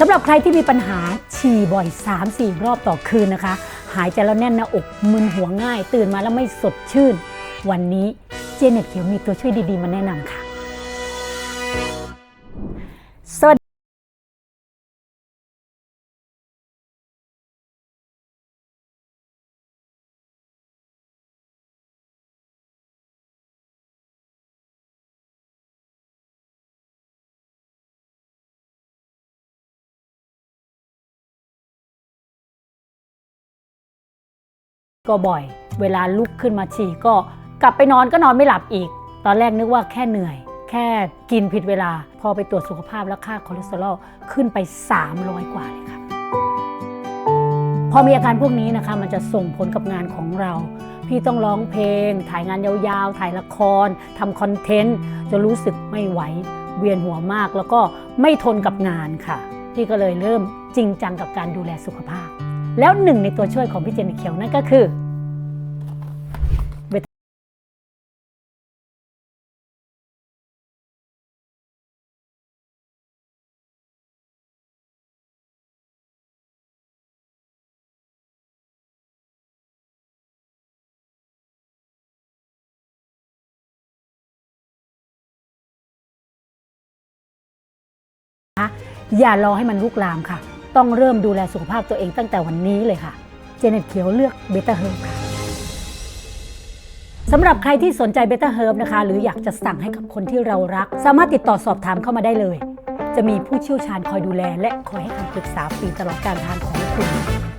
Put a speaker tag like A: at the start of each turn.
A: สำหรับใครที่มีปัญหาฉี่บ่อย 3-4 รอบต่อคืนนะคะ หายใจแล้วแน่นหน้าอกมึนหัวง่าย ตื่นมาแล้วไม่สดชื่น วันนี้เจเน็ตเขียวมีตัวช่วยดีๆ มาแนะนำค่ะสวัสดี ก็บ่อย เวลาลุกขึ้นมาฉี่ก็กลับไปนอนก็นอนไม่หลับอีก ตอนแรกนึกว่าแค่เหนื่อย แค่กินผิดเวลา พอไปตรวจสุขภาพแล้วค่าคอเลสเตอรอลขึ้นไป 300 กว่าเลยค่ะพอมีอาการพวกนี้นะคะ มันจะส่งผลกับงานของเรา พี่ต้องร้องเพลง ถ่ายงานยาวๆ ถ่ายละครทำคอนเทนต์จะรู้สึกไม่ไหวเวียนหัวมากแล้วก็ไม่ทนกับงานค่ะ พี่ก็เลยเริ่มจริงจังกับการดูแลสุขภาพ แล้วหนึ่งในตัวช่วยของพี่เจนิเขียวนั่นก็คืออย่ารอให้มันลุกลามค่ะ ต้องเริ่มดูแลสุขภาพตัวเองตั้งแต่วันนี้เลยค่ะ เจเน็ตเขียวเลือกเบต้าเฮิร์บค่ะสำหรับใครที่สนใจเบต้าเฮิร์บนะคะ หรืออยากจะสั่งให้กับคนที่เรารัก สามารถติดต่อสอบถามเข้ามาได้เลย จะมีผู้เชี่ยวชาญคอยดูแล และคอยให้คำปรึกษาฟรีตลอดการทานของคุณ